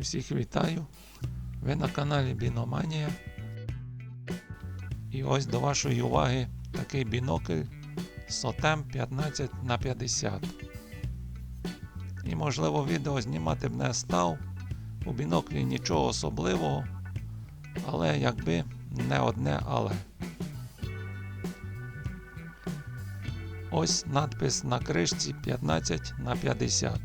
Всіх вітаю. Ви на каналі Біноманія. І ось до вашої уваги такий бінокль Сотем 15 на 50. І можливо відео знімати б не став. У біноклі нічого особливого. Але якби не одне але. Ось надпис на кришці 15 на 50.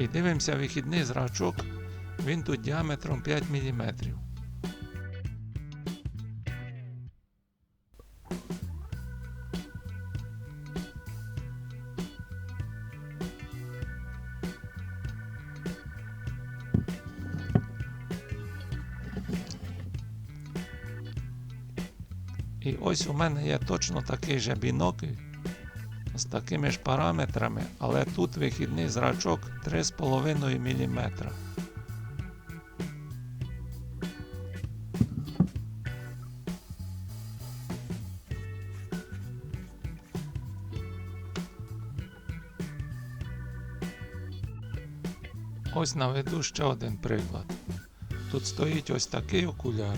І дивимося вихідний зрачок. Він тут діаметром 5 мм. І ось у мене є точно такий же бінокль з такими ж параметрами, але тут вихідний зрачок 3,5 мм. Ось наведу ще один приклад. Тут стоїть ось такий окуляр.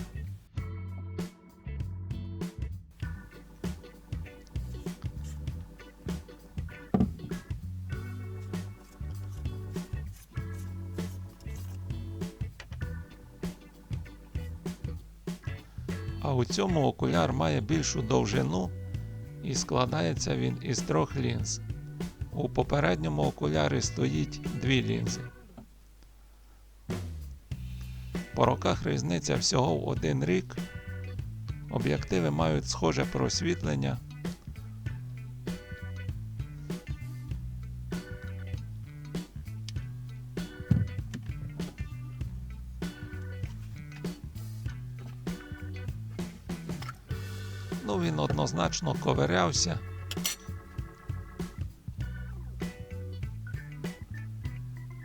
А у цьому окуляр має більшу довжину і складається він із трьох лінз. У попередньому окулярі стоїть дві лінзи. По роках різниця всього в один рік. Об'єктиви мають схоже просвітлення. Однозначно ковирявся.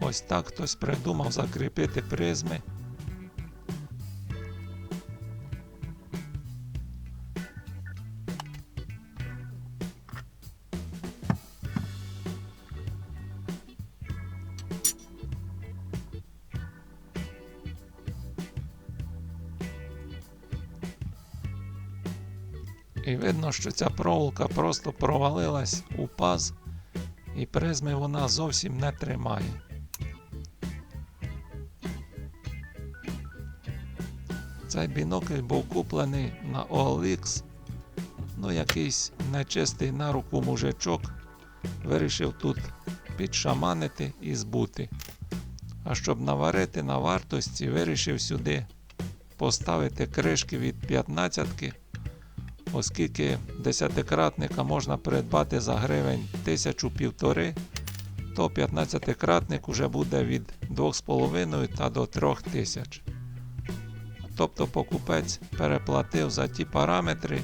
Ось так хтось придумав закріпити призми. І видно, що ця проволока просто провалилась у паз, і призми вона зовсім не тримає. Цей бінокль був куплений на OLX, ну якийсь нечистий на руку мужичок вирішив тут підшаманити і збути. А щоб наварити на вартості, вирішив сюди поставити кришки від 15 оскільки десятикратника можна придбати за гривень тисячу півтори, то 15-кратник уже буде від 2,5 та до 3 тисяч. Тобто покупець переплатив за ті параметри,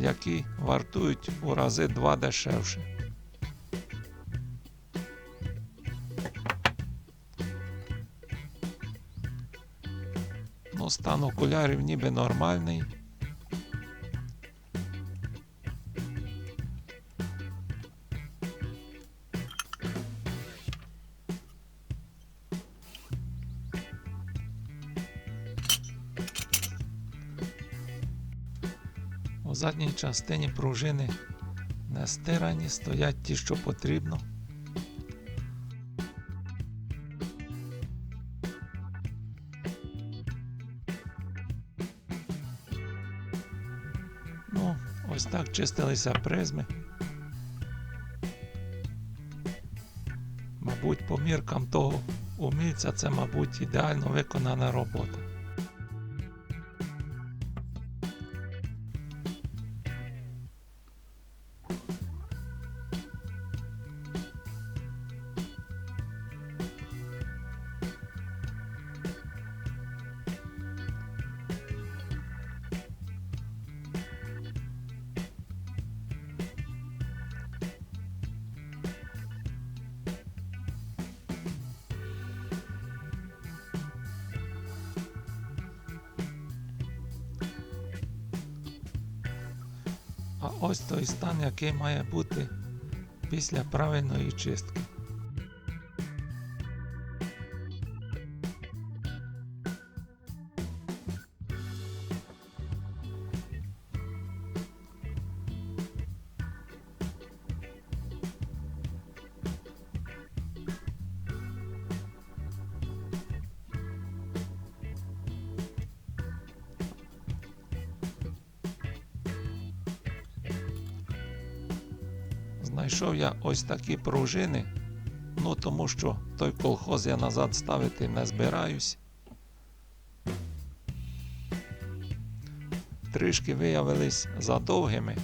які вартують у рази 2 дешевше. Ну, стан окулярів ніби нормальний. Задній частині пружини не стирані, стоять ті, що потрібно. Ну, ось так чистилися призми. Мабуть, по міркам того умільця це, мабуть, ідеально виконана робота. А ось той стан, який має бути після правильної чистки. Знайшов я ось такі пружини, ну тому що той колхоз я назад ставити не збираюсь. Трішки виявились задовгими.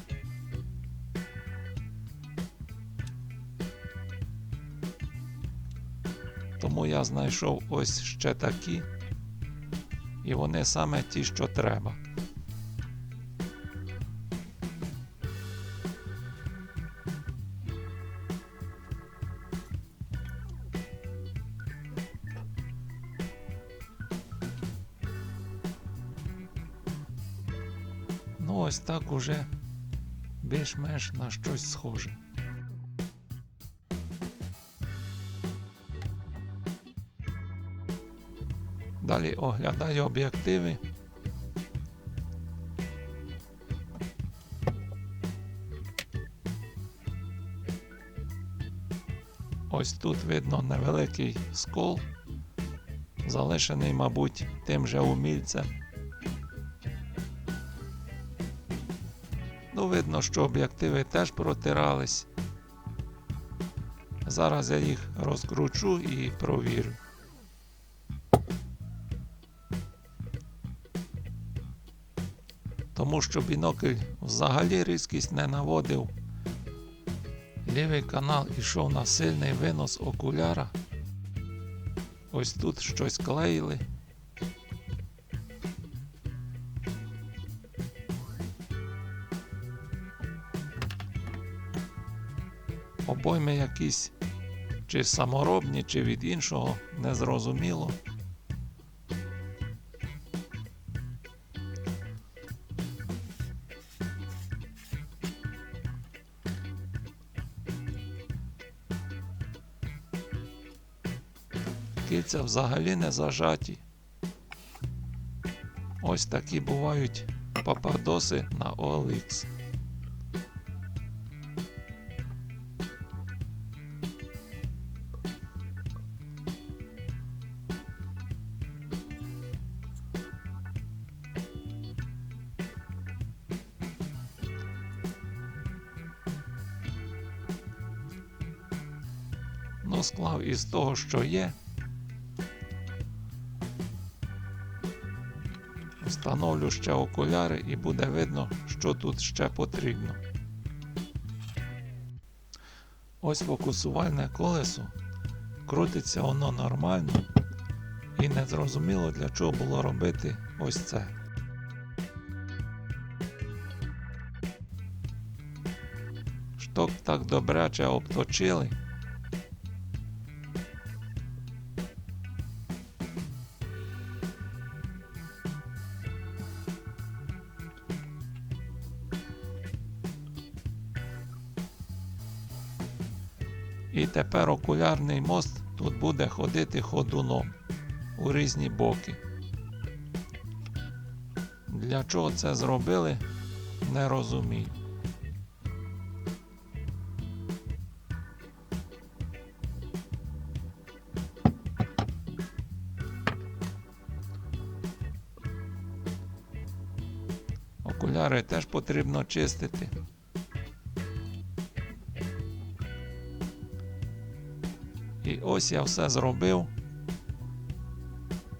Тому я знайшов ось ще такі, і вони саме ті, що треба. Ну, ось так уже більш-менш на щось схоже. Далі оглядаю об'єктиви. Ось тут видно невеликий скол, залишений, мабуть, тим же умільцем. Ну, видно, що об'єктиви теж протирались. Зараз я їх розкручу і провірю. Тому що бінокль взагалі різкість не наводив. Лівий канал ішов на сильний винос окуляра. Ось тут щось клеїли. Обойми якісь чи саморобні, чи від іншого, незрозуміло. Кільця взагалі не зажаті. Ось такі бувають пападоси на OLX. Склав із того, що є. Встановлю ще окуляри і буде видно, що тут ще потрібно. Ось фокусувальне колесо. Крутиться воно нормально. І не зрозуміло для чого було робити ось це. Шток так добряче обточили. І тепер окулярний мост тут буде ходити ходуном у різні боки. Для чого це зробили, не розумію. Окуляри теж потрібно чистити. Ось я все зробив.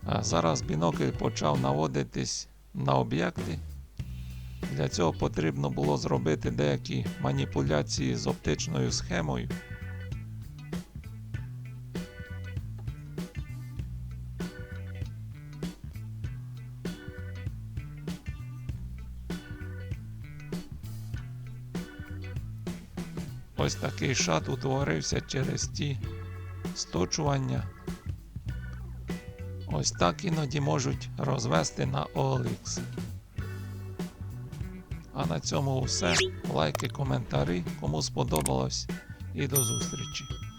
А зараз бінокль почав наводитись на об'єкти. Для цього потрібно було зробити деякі маніпуляції з оптичною схемою. Ось такий шат утворився через ті сточування. Ось так іноді можуть розвести на OLX. А на цьому все. Лайки, коментарі. Кому сподобалось, і до зустрічі!